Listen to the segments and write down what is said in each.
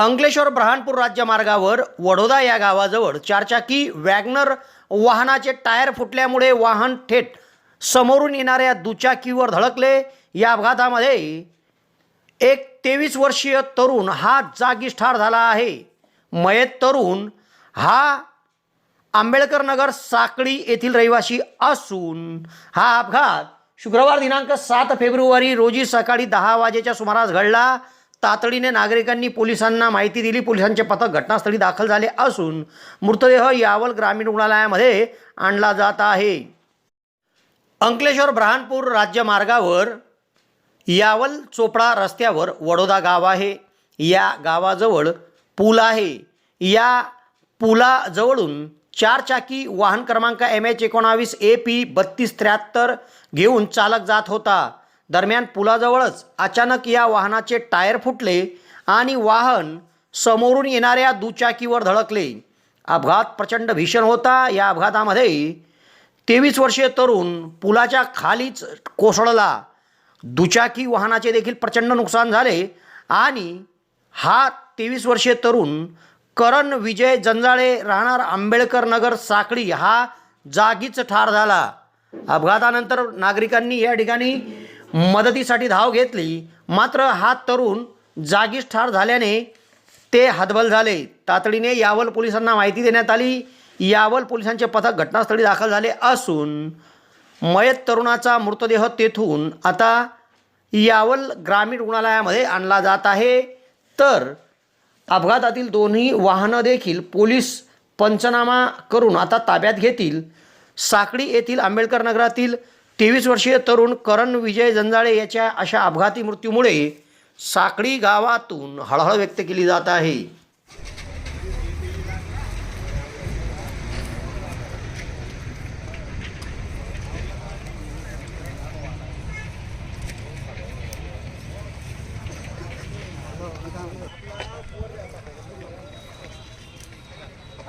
अंकलेश्वर ब्रहाणपूर राज्यमार्गावर वडोदा या गावाजवळ चारचाकी वॅगनर वाहनाचे टायर फुटल्यामुळे वाहन थेट समोरून येणाऱ्या दुचाकीवर धडकले. या अपघातामध्ये एक तेवीस वर्षीय तरुण हा जागीच ठार झाला आहे. मयत तरुण हा आंबेडकर नगर साकळी येथील रहिवासी असून हा अपघात शुक्रवार दिनांक सात फेब्रुवारी रोजी सकाळी दहा वाजेच्या सुमारास घडला. तातडीने नागरिकांनी पोलिसांना माहिती दिली. पोलिसांचे पथक घटनास्थळी दाखल झाले असून मृतदेह यावल ग्रामीण रुग्णालयामध्ये आणला जात आहे. अंकलेश्वर ब्रहाणपूर राज्यमार्गावर यावल चोपडा रस्त्यावर वडोदा गाव आहे. या गावाजवळ पूल आहे. या पुलाजवळून चारचाकी वाहन क्रमांक एम एच एकोणावीस ए पी बत्तीस त्र्याहत्तर घेऊन चालक जात होता. दरम्यान पुलाजवळच अचानक या वाहनाचे टायर फुटले आणि वाहन समोरून येणाऱ्या दुचाकीवर धडकले. अपघात प्रचंड भीषण होता. या अपघातामध्ये तेवीस वर्षीय तरुण पुलाच्या खालीच कोसळला. दुचाकी वाहनाचे देखील प्रचंड नुकसान झाले आणि हा तेवीस वर्षीय तरुण करण विजय जंजाळे राहणार आंबेडकर नगर साखळी हा जागीच ठार झाला. अपघातानंतर नागरिकांनी या ठिकाणी मदतीसाठी धाव घेतली. मात्र हा तरुण जागीच ठार झाल्याने ते हतबल झाले. तातडीने यावल पोलिसांना माहिती देण्यात आली. यावल पोलिसांचे पथक घटनास्थळी दाखल झाले असून मयत तरुणाचा मृतदेह तेथून आता यावल ग्रामीण रुग्णालयामध्ये आणला जात आहे. तर अपघातातील दोन्ही वाहनं देखील पोलीस पंचनामा करून आता ताब्यात घेतील. साकडी येथील आंबेडकर नगरातील तेवीस वर्षीय तरुण करण विजय जंजाळे याच्या अशा अपघाती मृत्यूमुळे साखळी गावातून हळहळ व्यक्त केली जात आहे.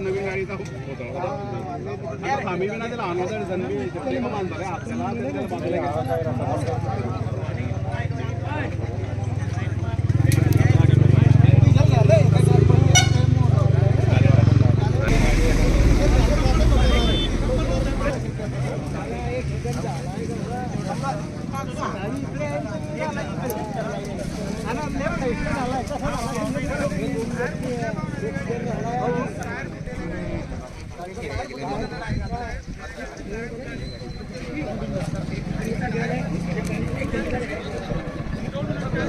नवीन गाडीचा होता आम्ही बी नाही लहान होतं जणबी ते माणसं आपल्याला त्याला बाजूला